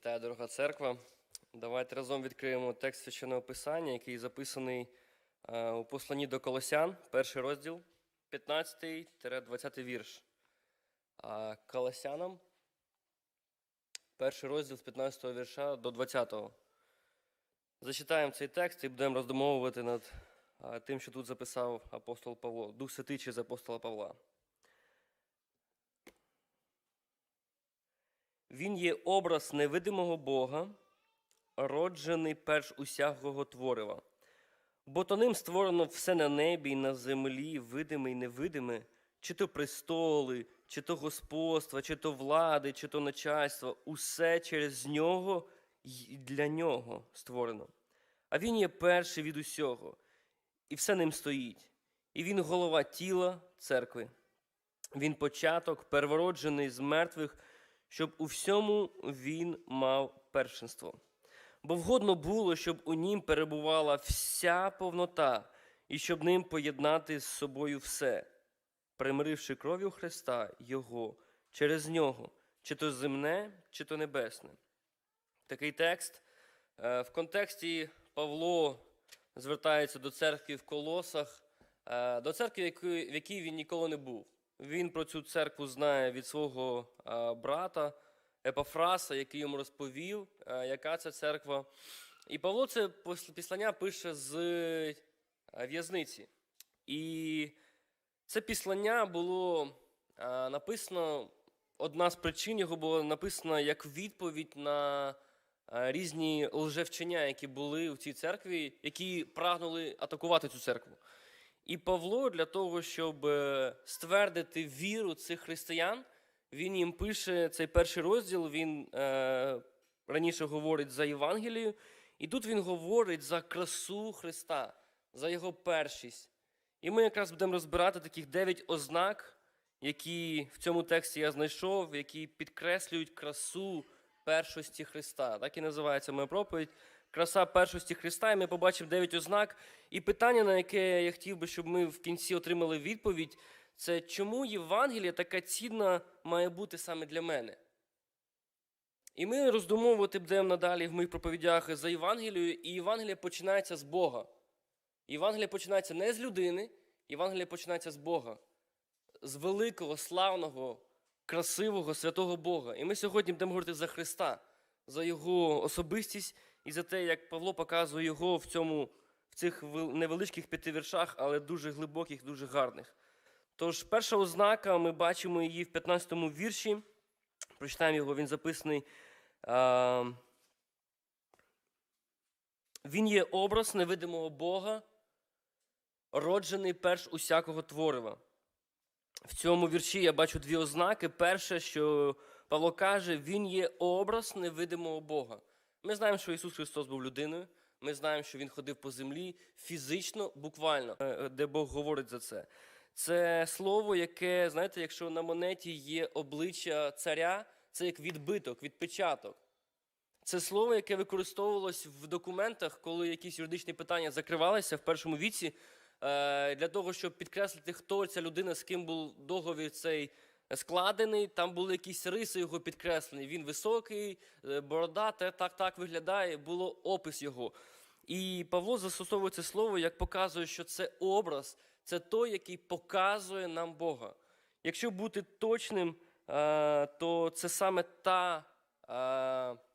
Вітаю, дорога церква. Давайте разом відкриємо текст священного писання, який записаний е, у посланні до Колосян, перший розділ, 15-20 вірш. Колосянам, перший розділ з 15 вірша до 20. Зачитаємо цей текст і будемо роздумовувати над е, тим, що тут записав апостол Павло, Дух Святий через апостола Павла. Він є образ невидимого Бога, роджений перш усякого творива. Бо то ним створено все на небі і на землі, видиме і невидиме, чи то престоли, чи то господства, чи то влади, чи то начальство, усе через нього й для нього створено. А він є перший від усього, і все ним стоїть. І він голова тіла церкви. Він початок, первороджений з мертвих, щоб у всьому він мав першинство. Бо вгодно було, щоб у нім перебувала вся повнота, і щоб ним поєднати з собою все, примиривши кров'ю Христа Його через нього, чи то земне, чи то небесне. Такий текст. Е, В контексті Павло звертається до церкви в Колосах, е, до церкви, в якій він ніколи не був. Він про цю церкву знає від свого брата Епафраса, який йому розповів, яка це церква. І Павло це післання пише з в'язниці. І це післання було написано, одна з причин його була написана як відповідь на різні лжевчення, які були в цій церкві, які прагнули атакувати цю церкву. І Павло для того, щоб е, ствердити віру цих християн, він їм пише цей перший розділ. Він е, раніше говорить за Євангелію, і тут він говорить за красу Христа, за його першість. І ми якраз будемо розбирати таких дев'ять ознак, які в цьому тексті я знайшов, які підкреслюють красу першості Христа. Так і називається моя проповідь. Краса першості Христа, і ми побачимо дев'ять ознак. І питання, на яке я хотів би, щоб ми в кінці отримали відповідь, це чому Євангелія така цінна має бути саме для мене? І ми роздумовувати будемо надалі в моїх проповідях за Євангелією, і Євангелія починається з Бога. Євангелія починається не з людини, Євангелія починається з Бога, з великого, славного, красивого, святого Бога. І ми сьогодні будемо говорити за Христа, за Його особистість і за те, як Павло показує його в цьому, в цих невеличких п'яти віршах, але дуже глибоких, дуже гарних. Тож, перша ознака, ми бачимо її в 15 вірші. Прочитаємо його, він записаний. Він є образ невидимого Бога, роджений перш усякого творива. В цьому вірші я бачу дві ознаки. Перше, що Павло каже, він є образ невидимого Бога. Ми знаємо, що Ісус Христос був людиною. Ми знаємо, що Він ходив по землі фізично, буквально, е, де Бог говорить за це. Це слово, яке, знаєте, якщо на монеті є обличчя царя, це як відбиток, відпечаток. Це слово, яке використовувалось в документах, коли якісь юридичні питання закривалися в першому віці, е, для того, щоб підкреслити, хто ця людина, з ким був договір цей складений. Там були якісь риси його підкреслені. Він високий, е, борода, так так виглядає, було опис його. І Павло застосовує це слово, як показує, що це образ, це той, який показує нам Бога. Якщо бути точним, е, то це саме та. е,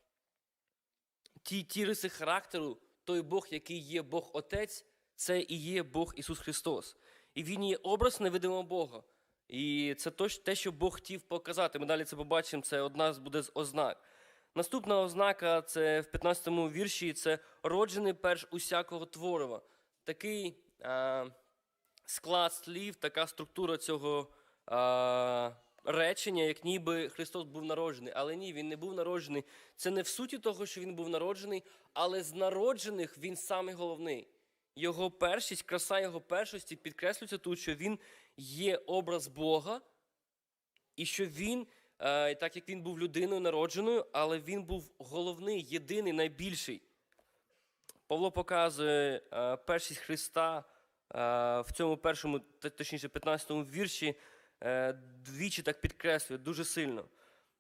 ті, ті риси характеру, той Бог, який є Бог Отець, це і є Бог Ісус Христос. І Він є образ невидимого Бога. І це те, що Бог хотів показати. Ми далі це побачимо, це одна з буде з ознак. Наступна ознака це в 15 вірші це роджений перш усякого творива. Такий а, склад слів, така структура цього а, речення, як ніби Христос був народжений. Але ні, він не був народжений. Це не в суті того, що він був народжений, але з народжених він самий головний. Його першість, краса його першості підкреслюється тут, що він є образ Бога, і що він, е, так як він був людиною народженою, але він був головний, єдиний, найбільший. Павло показує е, першість Христа е, в цьому першому, точніше, 15 му вірші, двічі так підкреслює дуже сильно.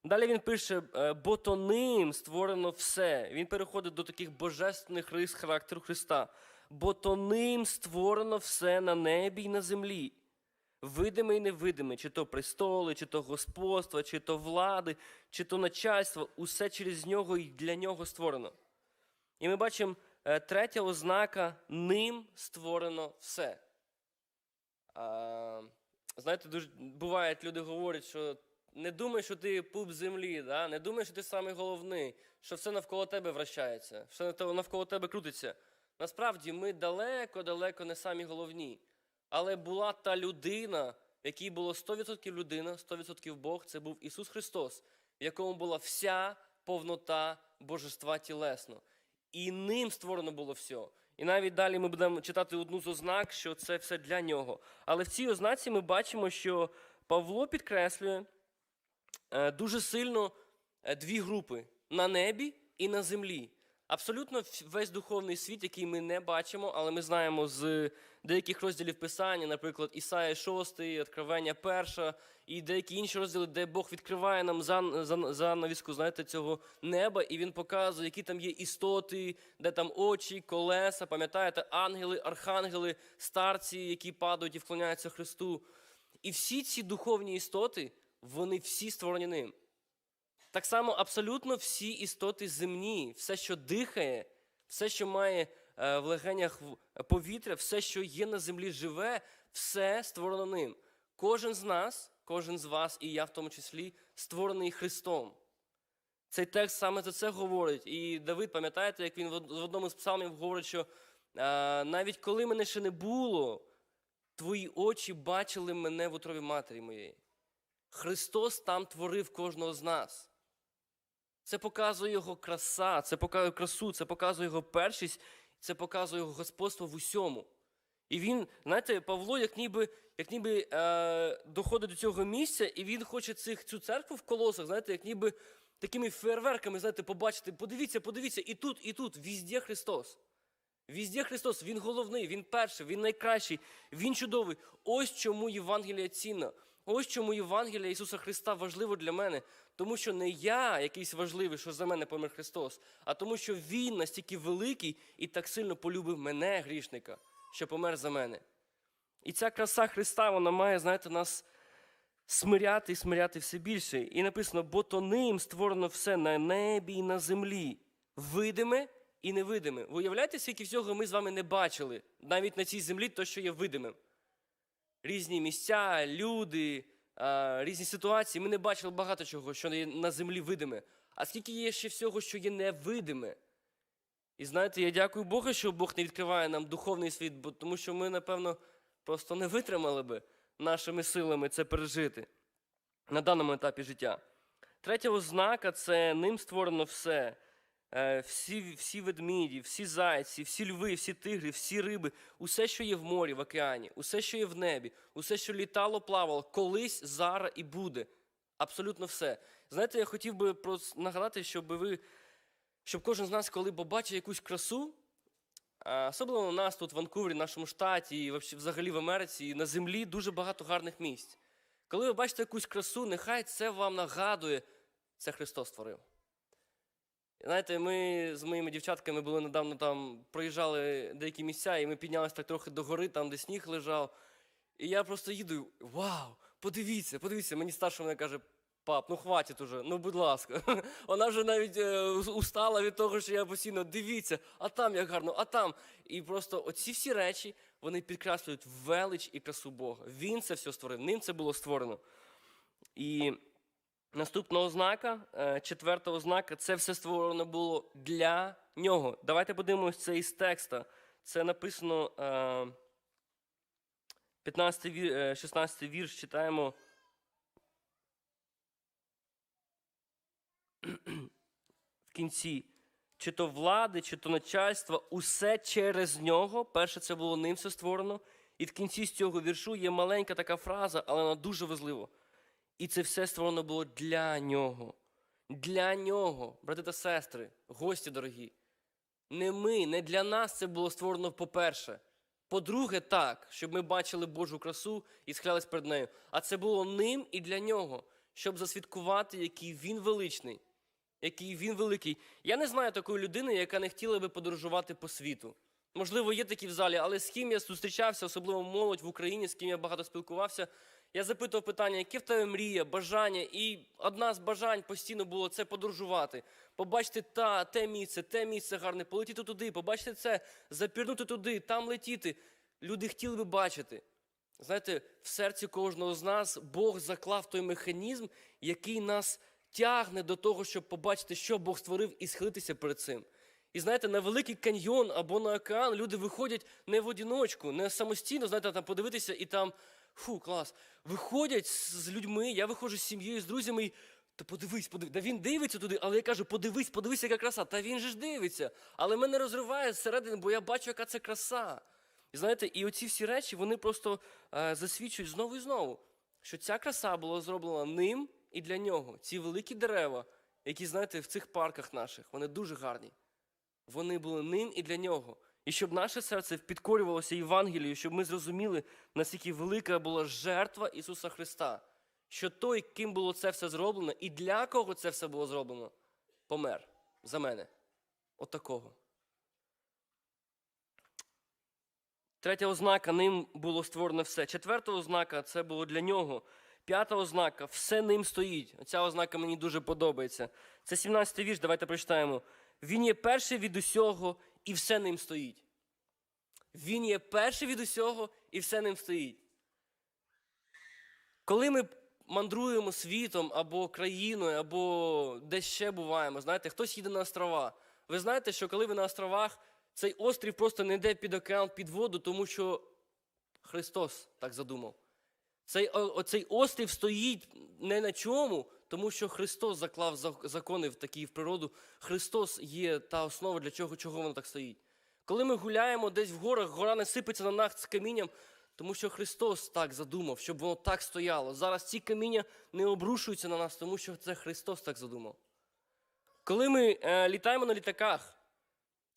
Далі він пише, бо то ним створено все. Він переходить до таких божественних рис характеру Христа. Бо то ним створено все на небі і на землі. Видиме і невидиме, чи то престоли, чи то господства, чи то влади, чи то начальство, усе через нього і для нього створено. І ми бачимо е, третя ознака ним створено все. Знаєте, дуже буває, люди говорять, що не думай, що ти пуп землі, да? не думай, що ти самий головний, що все навколо тебе вращається, все навколо тебе крутиться. Насправді ми далеко-далеко не самі головні. Але була та людина, в якій було 100% людина, 100% Бог, це був Ісус Христос, в якому була вся повнота божества тілесно. І ним створено було все. І навіть далі ми будемо читати одну з ознак, що це все для нього. Але в цій ознаці ми бачимо, що Павло підкреслює е, дуже сильно е, дві групи на небі і на землі. Абсолютно весь духовний світ, який ми не бачимо, але ми знаємо з деяких розділів Писання, наприклад, Ісая 6, Откровення 1 і деякі інші розділи, де Бог відкриває нам зан- зан- занавіску, знаєте, цього неба, і він показує, які там є істоти, де там очі, колеса, пам'ятаєте, ангели, архангели, старці, які падають і вклоняються Христу. І всі ці духовні істоти, вони всі створені ним. Так само абсолютно всі істоти земні, все, що дихає, все, що має в легенях повітря, все, що є на землі живе, все створено ним. Кожен з нас, кожен з вас, і я в тому числі, створений Христом. Цей текст саме за це говорить. І Давид, пам'ятаєте, як він в одному з псалмів говорить, що е, навіть коли мене ще не було, твої очі бачили мене в утробі матері моєї. Христос там творив кожного з нас. Це показує його краса, це показує красу, це показує його першість, це показує його господство в усьому. І він, знаєте, Павло, як ніби, як ніби е, доходить до цього місця, і він хоче цих, цю церкву в колосах, знаєте, як ніби такими фейерверками, знаєте, побачити. Подивіться, подивіться, і тут, і тут, візде Христос. Візде Христос, Він головний, Він перший, Він найкращий, Він чудовий. Ось чому Євангелія цінна. Ось чому Євангелія Ісуса Христа важливо для мене. Тому що не я якийсь важливий, що за мене помер Христос, а тому, що Він настільки великий і так сильно полюбив мене, грішника, що помер за мене. І ця краса Христа, вона має, знаєте, нас смиряти і смиряти все більше. І написано, бо то ним створено все на небі і на землі, видиме і невидиме. Ви уявляєте, скільки всього ми з вами не бачили, навіть на цій землі, то, що є видимим. Різні місця, люди, різні ситуації. Ми не бачили багато чого, що є на землі видиме. А скільки є ще всього, що є невидиме. І знаєте, я дякую Богу, що Бог не відкриває нам духовний світ, бо тому що ми, напевно, просто не витримали би нашими силами це пережити на даному етапі життя. Третя ознака це ним створено все. Е, Всі, всі ведміді, всі зайці, всі льви, всі тигри, всі риби, усе, що є в морі, в океані, усе, що є в небі, усе, що літало, плавало, колись, зараз і буде. Абсолютно все. Знаєте, я хотів би нагадати, щоб ви, щоб кожен з нас, коли побачив якусь красу, Особливо у нас тут в Ванкувері, в нашому штаті, і взагалі в Америці, і на землі дуже багато гарних місць. Коли ви бачите якусь красу, нехай це вам нагадує, це Христос створив. Знаєте, ми з моїми дівчатками були недавно там, проїжджали деякі місця, і ми піднялися так трохи до гори, там, де сніг лежав. І я просто їду, вау, подивіться, подивіться, мені старша мене каже, пап, ну хватить уже, ну будь ласка. Вона вже навіть е, устала від того, що я постійно дивіться, а там як гарно, а там. І просто оці всі речі вони підкреслюють велич і красу Бога. Він це все створив, ним це було створено. І наступна ознака, е, четверта ознака, це все створено було для нього. Давайте подивимось це із текста. Це написано. Е, 15 вір, е, 16 вірш читаємо. В кінці. Чи то влади, чи то начальства, усе через нього. Перше, це було ним все створено. І в кінці з цього віршу є маленька така фраза, але вона дуже важлива. І це все створено було для нього. Для нього, брати та сестри, гості дорогі. Не ми, не для нас це було створено по-перше. По-друге, так, щоб ми бачили Божу красу і схилялись перед нею. А це було ним і для нього, щоб засвідкувати, який він величний, який він великий. Я не знаю такої людини, яка не хотіла би подорожувати по світу. Можливо, є такі в залі, але з ким я зустрічався, особливо молодь в Україні, з ким я багато спілкувався. Я запитував питання, яке в тебе мрія, бажання, і одна з бажань постійно було це подорожувати, побачити та, те місце, те місце гарне, полетіти туди, побачити це, запірнути туди, там летіти. Люди хотіли би бачити. Знаєте, в серці кожного з нас Бог заклав той механізм, який нас тягне до того, щоб побачити, що Бог створив, і схилитися перед цим. І знаєте, на великий каньйон або на океан люди виходять не в одиночку, не самостійно, знаєте, там подивитися і там фу, клас. Виходять з людьми, я виходжу з сім'єю, з друзями, і та подивись, подивись. Да він дивиться туди, але я кажу, подивись, подивись, яка краса. Та він же ж дивиться. Але мене розриває зсередини, бо я бачу, яка це краса. І знаєте, і оці всі речі вони просто е, засвідчують знову і знову, що ця краса була зроблена ним і для нього. Ці великі дерева, які, знаєте, в цих парках наших, вони дуже гарні. Вони були ним і для нього. І щоб наше серце підкорювалося Євангелію, щоб ми зрозуміли, наскільки велика була жертва Ісуса Христа, що той, ким було це все зроблено, і для кого це все було зроблено, помер за мене. От такого. Третя ознака ним було створено все. Четверта ознака це було для нього. П'ята ознака все ним стоїть. Ця ознака мені дуже подобається. Це 17-й вірш, давайте прочитаємо. Він є перший від усього, і все ним стоїть. Він є перший від усього, і все ним стоїть. Коли ми мандруємо світом або країною, або десь ще буваємо, знаєте, хтось їде на острова. Ви знаєте, що коли ви на островах, цей острів просто не йде під океан, під воду, тому що Христос так задумав. Цей, оцей острів стоїть не на чому, тому що Христос заклав закони в такі в природу. Христос є та основа, для чого, чого воно так стоїть. Коли ми гуляємо десь в горах, гора не сипеться на нас з камінням, тому що Христос так задумав, щоб воно так стояло. Зараз ці каміння не обрушуються на нас, тому що це Христос так задумав. Коли ми е, літаємо на літаках,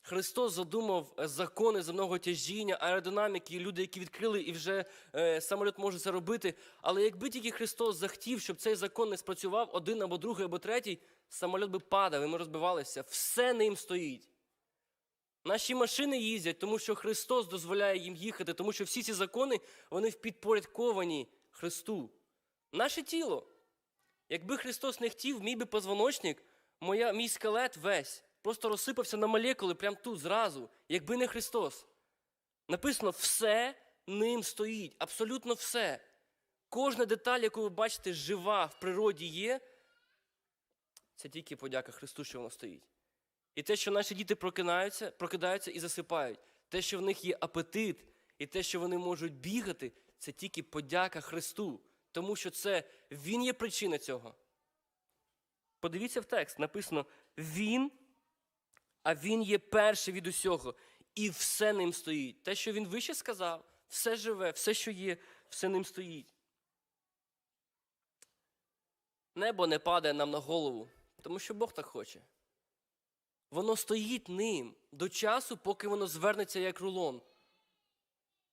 Христос задумав е, закони земного тяжіння, аеродинаміки, люди, які відкрили, і вже е, самоліт може це робити. Але якби тільки Христос захотів, щоб цей закон не спрацював, один або другий, або третій, самоліт би падав, і ми розбивалися. Все ним стоїть. Наші машини їздять, тому що Христос дозволяє їм їхати, тому що всі ці закони вони впідпорядковані Христу. Наше тіло. Якби Христос не хотів, мій би позвоночник, моя, мій скелет весь просто розсипався на молекули прямо тут зразу, якби не Христос. Написано, все ним стоїть, абсолютно все. Кожна деталь, яку ви бачите, жива в природі є, це тільки подяка Христу, що воно стоїть. І те, що наші діти прокидаються, прокидаються і засипають, те, що в них є апетит, і те, що вони можуть бігати, це тільки подяка Христу. Тому що це Він є причина цього. Подивіться в текст, написано Він, а Він є перший від усього, і все ним стоїть. Те, що він вище сказав, все живе, все, що є, все ним стоїть. Небо не падає нам на голову, тому що Бог так хоче. Воно стоїть ним до часу, поки воно звернеться як рулон.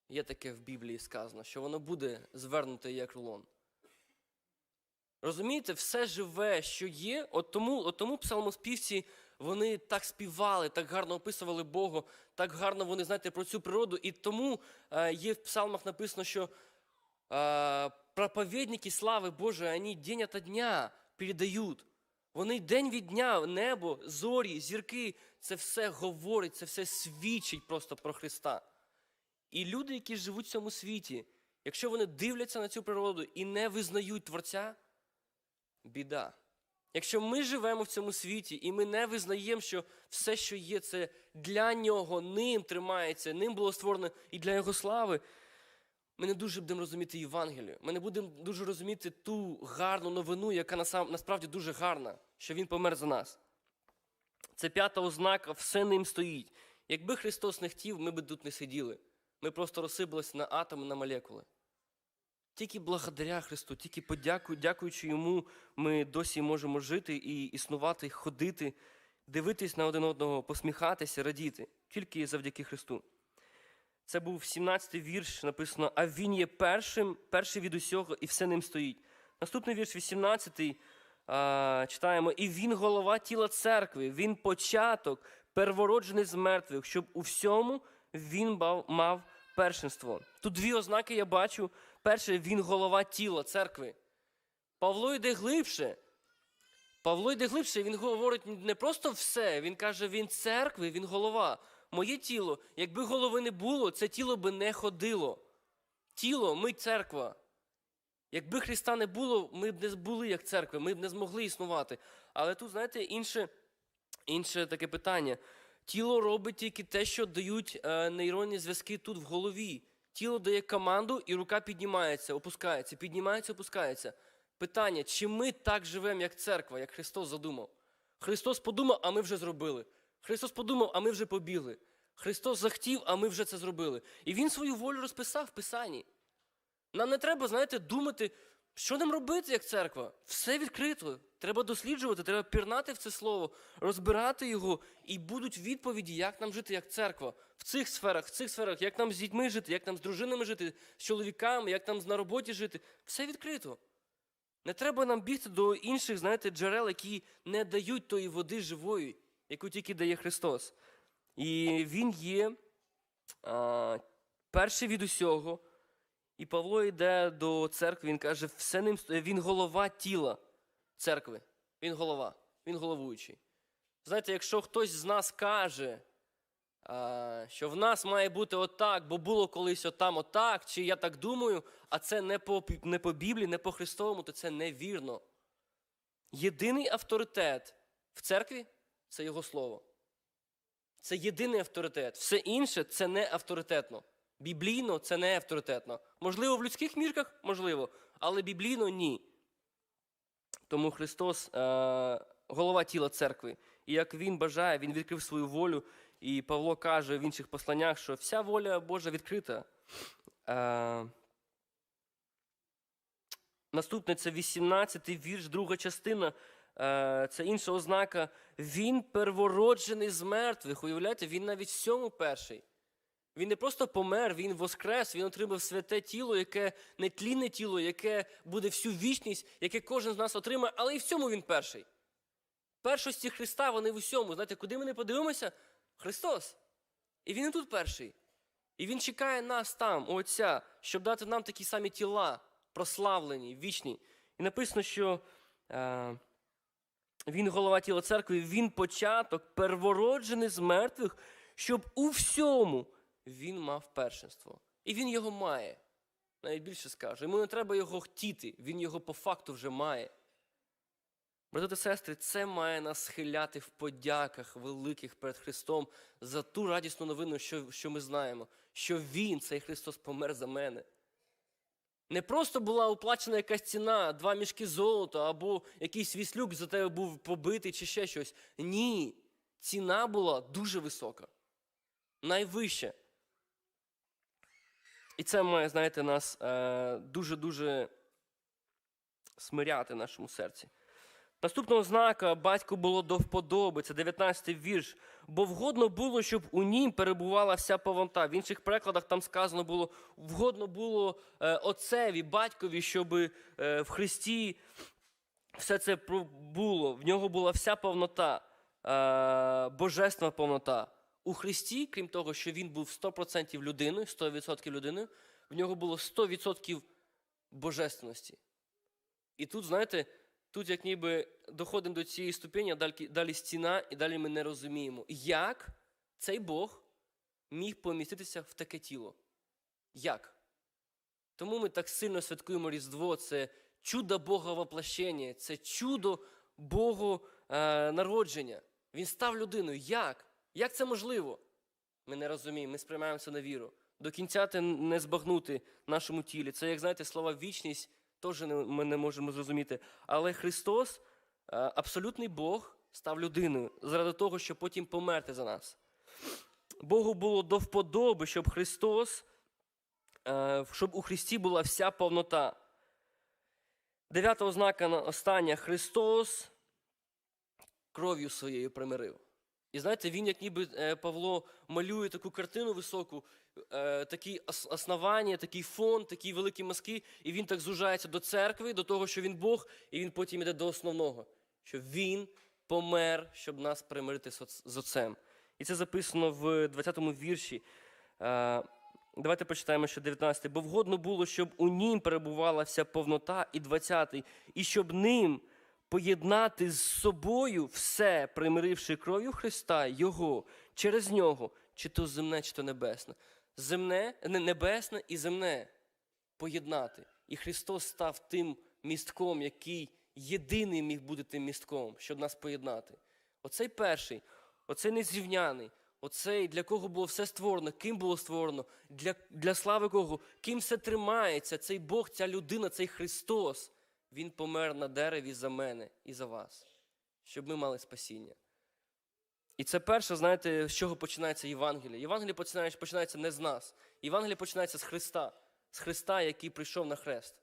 Є таке в Біблії сказано, що воно буде звернуте як рулон. Розумієте, все живе, що є, от тому, от тому псалмоспівці вони так співали, так гарно описували Бога, так гарно вони знаєте про цю природу. І тому е, є в псалмах написано, що е, проповідники слави Божої, вони день ото дня передають. Вони день від дня, небо, зорі, зірки, це все говорить, це все свідчить просто про Христа. І люди, які живуть в цьому світі, якщо вони дивляться на цю природу і не визнають Творця, біда. Якщо ми живемо в цьому світі і ми не визнаємо, що все, що є, це для нього, ним тримається, ним було створено і для його слави, ми не дуже будемо розуміти Євангелію. Ми не будемо дуже розуміти ту гарну новину, яка насправді дуже гарна, що Він помер за нас. Це п'ята ознака, все ним стоїть. Якби Христос не хотів, ми б тут не сиділи. Ми просто розсипалися на атоми, на молекули. Тільки благодаря Христу, тільки подякую, дякуючи Йому, ми досі можемо жити і існувати, ходити, дивитись на один одного, посміхатися, радіти. Тільки завдяки Христу. Це був 17-й вірш, написано: А Він є першим, перший від усього, і все ним стоїть. Наступний вірш 18 а, читаємо: І він голова тіла церкви, він початок, первороджений з мертвих, щоб у всьому він мав першинство. Тут дві ознаки я бачу. Перше, він голова тіла церкви. Павло йде глибше. Павло йде глибше, він говорить не просто все, він каже, він церкви, він голова. Моє тіло, якби голови не було, це тіло би не ходило. Тіло, ми церква. Якби Христа не було, ми б не були як церква, ми б не змогли існувати. Але тут, знаєте, інше, інше таке питання. Тіло робить тільки те, що дають е, нейронні зв'язки тут в голові. Тіло дає команду, і рука піднімається, опускається, піднімається, опускається. Питання, чи ми так живемо, як церква, як Христос задумав? Христос подумав, а ми вже зробили. Христос подумав, а ми вже побігли. Христос захотів, а ми вже це зробили. І Він свою волю розписав в Писанні. Нам не треба, знаєте, думати, що нам робити як церква. Все відкрито. Треба досліджувати, треба пірнати в це слово, розбирати його, і будуть відповіді, як нам жити як церква. В цих сферах, в цих сферах, як нам з дітьми жити, як нам з дружинами жити, з чоловіками, як нам на роботі жити. Все відкрито. Не треба нам бігти до інших, знаєте, джерел, які не дають тої води живої, яку тільки дає Христос. І Він є а, перший від усього. І Павло йде до церкви, він каже, все ним він голова тіла церкви. Він голова, він головуючий. Знаєте, якщо хтось з нас каже, що в нас має бути отак, бо було колись отам отак, чи я так думаю, а це не по, не по Біблії, не по Христовому, то це невірно. Єдиний авторитет в церкві це його слово. Це єдиний авторитет. Все інше це не авторитетно. Біблійно це не авторитетно. Можливо, в людських мірках, можливо, але біблійно ні. Тому Христос е, голова тіла церкви. І як Він бажає, Він відкрив свою волю. І Павло каже в інших посланнях, що вся воля Божа відкрита. Е, наступне це 18-й вірш, друга частина. Е, це інша ознака. Він первороджений з мертвих. Уявляєте, він навіть в сьому перший. Він не просто помер, він воскрес, він отримав святе тіло, яке не тлінне тіло, яке буде всю вічність, яке кожен з нас отримає, але і в цьому він перший. Першості Христа вони в усьому. Знаєте, куди ми не подивимося? Христос. І він і тут перший. І він чекає нас там, у Отця, щоб дати нам такі самі тіла, прославлені, вічні. І написано, що е, він голова тіла церкви, він початок, первороджений з мертвих, щоб у всьому він мав першинство. І він його має. Навіть більше скажу. Йому не треба його хотіти, він його по факту вже має. Брати та сестри, це має нас схиляти в подяках великих перед Христом за ту радісну новину, що, що ми знаємо, що Він, цей Христос, помер за мене. Не просто була оплачена якась ціна, два мішки золота, або якийсь віслюк за тебе був побитий чи ще щось. Ні. Ціна була дуже висока, найвища. І це має, знаєте, нас е, дуже-дуже смиряти нашому серці. Наступного знака батьку було до вподоби, це 19-й вірш. Бо вгодно було, щоб у нім перебувала вся повнота. В інших перекладах там сказано було, вгодно було е, отцеві, батькові, щоб е, в Христі все це було. В нього була вся повнота, божественна повнота. У Христі, крім того, що він був 100% людиною, 100% людиною, в нього було 100% божественності. І тут, знаєте, тут як ніби доходимо до цієї ступені, а далі, далі стіна, і далі ми не розуміємо, як цей Бог міг поміститися в таке тіло. Як? Тому ми так сильно святкуємо Різдво, це чудо Бога воплощення, це чудо Богу е, народження. Він став людиною. Як? Як це можливо? Ми не розуміємо, ми сприймаємо це на віру. До кінця це не збагнути нашому тілі. Це, як знаєте, слова вічність теж ми не можемо зрозуміти. Але Христос, е, абсолютний Бог, став людиною заради того, щоб потім померти за нас. Богу було до вподоби, щоб Христос, е, щоб у Христі була вся повнота. Дев'ята ознака остання. Христос кров'ю своєю примирив. І знаєте, він, як ніби е, Павло малює таку картину високу, е, такі основання, такий фон, такі великі мазки, і він так зужається до церкви, до того, що він Бог, і він потім йде до основного, що він помер, щоб нас примирити з Отцем. І це записано в 20-му вірші. Е, Давайте почитаємо ще 19. Бо вгодно було, щоб у нім перебувала вся повнота, і 20-й, і щоб ним поєднати з собою все, примиривши кров'ю Христа, Його, через нього, чи то земне, чи то небесне. Земне, небесне і земне поєднати. І Христос став тим містком, який єдиний міг бути тим містком, щоб нас поєднати. Оцей перший, оцей незрівняний, оцей, для кого було все створено, ким було створено, для, для слави кого, ким все тримається, цей Бог, ця людина, цей Христос, Він помер на дереві за мене і за вас, щоб ми мали спасіння. І це перше, знаєте, з чого починається Євангеліє. Євангеліє починається, починається не з нас. Євангеліє починається з Христа, з Христа, який прийшов на хрест.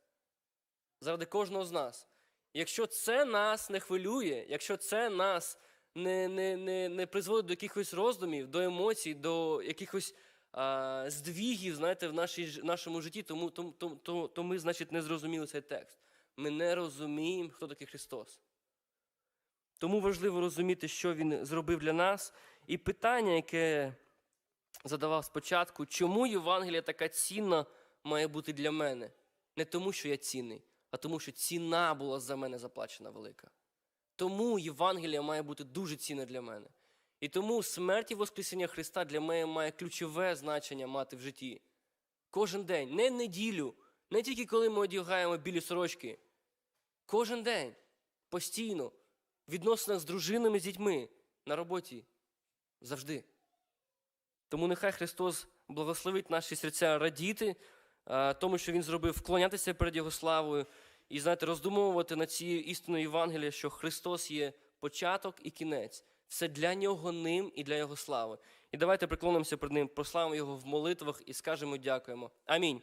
Заради кожного з нас. Якщо це нас не хвилює, якщо це нас не, не, не, не призводить до якихось роздумів, до емоцій, до якихось а, здвігів, знаєте, в нашій, нашому житті, тому, то, то, то, то ми, значить, не зрозуміли цей текст. Ми не розуміємо, хто такий Христос. Тому важливо розуміти, що Він зробив для нас. І питання, яке задавав спочатку, чому Євангелія така цінна має бути для мене? Не тому, що я цінний, а тому, що ціна була за мене заплачена велика. Тому Євангелія має бути дуже цінна для мене. І тому смерть і Воскресіння Христа для мене має ключове значення мати в житті. Кожен день, не неділю, не тільки коли ми одягаємо білі сорочки. Кожен день, постійно, в відносинах з дружинами, з дітьми, на роботі. Завжди. Тому нехай Христос благословить наші серця радіти, тому, що Він зробив, вклонятися перед Його славою і, знаєте, роздумовувати над цією істиною Євангелія, що Христос є початок і кінець. Все для нього ним і для Його слави. І давайте приклонимося перед Ним, прославимо Його в молитвах і скажемо дякуємо. Амінь.